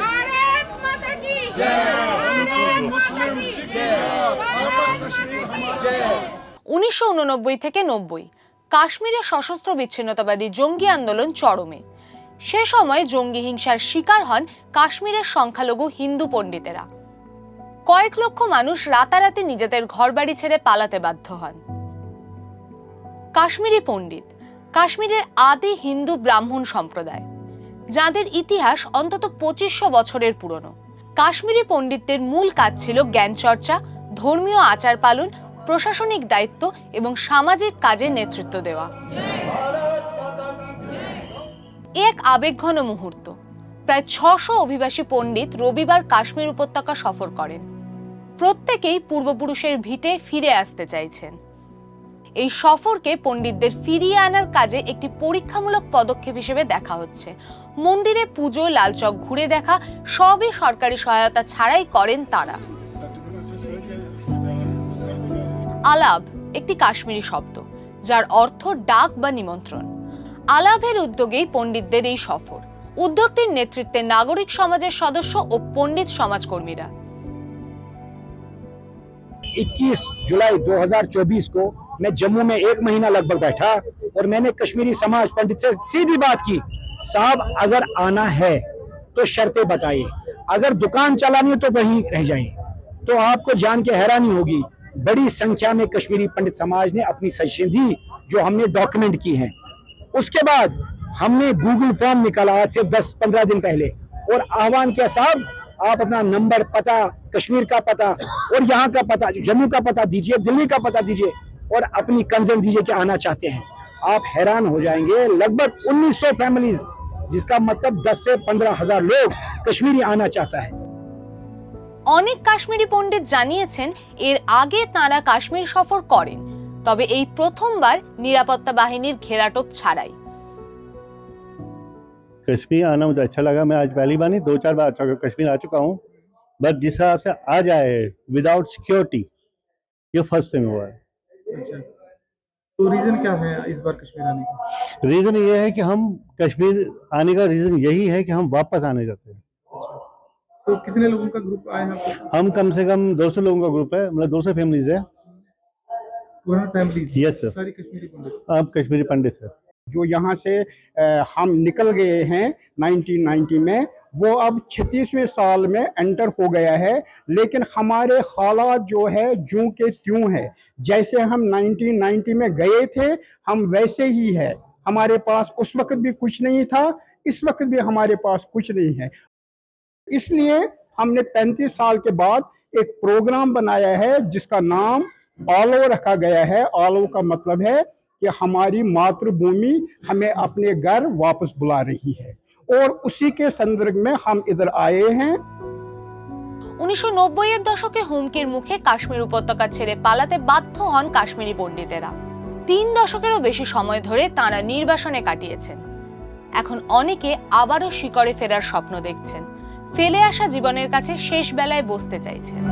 भारत माता উনিশশো থেকে নব্বই, কাশ্মীরে সশস্ত্র বিচ্ছিন্নতাবাদী জঙ্গি আন্দোলন চরমে। সে সময় জঙ্গি হিংসার শিকার হন কাশ্মীরের সংখ্যালঘু হিন্দু পণ্ডিতেরা। কয়েক লক্ষ মানুষ রাতারাতি নিজেদের ঘরবাড়ি ছেড়ে পালাতে বাধ্য হন। কাশ্মীরি পণ্ডিত, কাশ্মীরের আদি হিন্দু ব্রাহ্মণ সম্প্রদায়। যাদের ইতিহাস অন্তত পঁচিশশো বছরের পুরনো। কাশ্মীরি পণ্ডিতদের মূল কাজ ছিল জ্ঞান চর্চা, ধর্মীয় আচার পালন, প্রশাসনিক দায়িত্ব এবং সামাজিক কাজে নেতৃত্ব দেওয়া। এক আবেগঘন মুহূর্ত। প্রায় ছশো অভিবাসী পণ্ডিত রবিবার কাশ্মীর উপত্যকা সফর করেন। প্রত্যেকেই পূর্বপুরুষের ভিটে ফিরে আসতে চাইছেন। এই সফরকে পণ্ডিতদের ফিরিয়ে আনার কাজে একটি পরীক্ষামূলক পদক্ষেপ হিসেবে দেখা হচ্ছে। মন্দিরে পুজো, লালচক ঘুরে দেখা, সবই সরকারি সহায়তা ছাড়াই করেন তারা। আলাপ একটি কাশ্মীরি শব্দ, যার অর্থ ডাক বা নিমন্ত্রণ। আলাভের উদ্যোগেই পণ্ডিতদের এই সফর। উদ্যোগটির নেতৃত্বে নাগরিক সমাজের সদস্য ও পণ্ডিত সমাজকর্মীরা। 21 जुलाई 2024 को मैं जम्मू में एक महीना लगभग बैठा और मैंने कश्मीरी समाज पंडित से सीधी बात की, साहब, अगर आना है तो शर्तें बताइए। अगर दुकान चलानी है तो वहीं रह जाइए तो आपको जान के हैरानी होगी, बड़ी संख्या में कश्मीरी पंडित समाज ने अपनी सजेशन दी, जो हमने डॉक्यूमेंट की हैं। उसके बाद हमने गूगल फॉर्म निकाला आज से 10-15 दिन पहले और आह्वान किया, साहब आप अपना नंबर पता कश्मीर का पता और यहाँ का पता जम्मू का पता दीजिए दिल्ली का पता दीजिए और अपनी कंजन दीजिए कि आना चाहते हैं आप हैरान हो जाएंगे लगभग 1900 फैमिलीज जिसका मतलब 10 से पंद्रह हजार लोग कश्मीरी आना चाहता है অনেক কাশ্মীরি পণ্ডিত জানিয়েছেন এর আগে তাঁরা কাশ্মীর সফর করেন তবে এই প্রথমবার নিরাপত্তা বাহিনীর ঘেরাটোপ ছাড়াই कश्मीर आना मुझे अच्छा लगा। मैं आज पहली बार नहीं दो चार बार अच्छा कश्मीर आ चुका हूँ। बट जिस हिसाब से आ जाए विदाउट सिक्योरिटी ये फ़र्स्ट टाइम हुआ है। अच्छा। तो रीजन क्या है इस बार कश्मीर आने का? रीज़न ये है कि हम कश्मीर आने का रीज़न यही है कि हम वापस आने जाते हैं। तो कितने लोगों का ग्रुप आया है हम कम से कम 200 लोगों का ग्रुप है मतलब 200 फैमिलीज़ है। Yes, sir. सारी कश्मीरी पंडित। आप कश्मीरी पंडित है। जो यहाँ से हम निकल गए हैं 1990 में, वो अब 36वें साल में एंटर हो गया है। लेकिन हमारे हालात जो है, जूं के त्यों है। जैसे हम 1990 में गए थे, हम वैसे ही है। हमारे पास उस वक्त भी कुछ नहीं था, इस वक्त भी हमारे पास कुछ नहीं है। इसलिए हमने 35 साल के बाद एक प्रोग्राम बनाया है, जिसका नाम आलो रखा गया है। आलो का मतलब है कि हमारी मातृभूमि हमें अपने घर वापस बुला रही है और उसी के संदर्भ में हम इधर आए हैं উনিশশো এর দশকে হুমকির মুখে কাশ্মীর উপত্যকা ছেড়ে পালাতে বাধ্য হন কাশ্মীরি পণ্ডিতেরা তিন দশকেরও বেশি সময় ধরে তাঁরা নির্বাসনে কাটিয়েছেন এখন অনেকে আবারও শিকড়ে ফেরার স্বপ্ন দেখছেন ফেলে আসা জীবনের কাছে শেষ বেলায় বসতে চাইছেন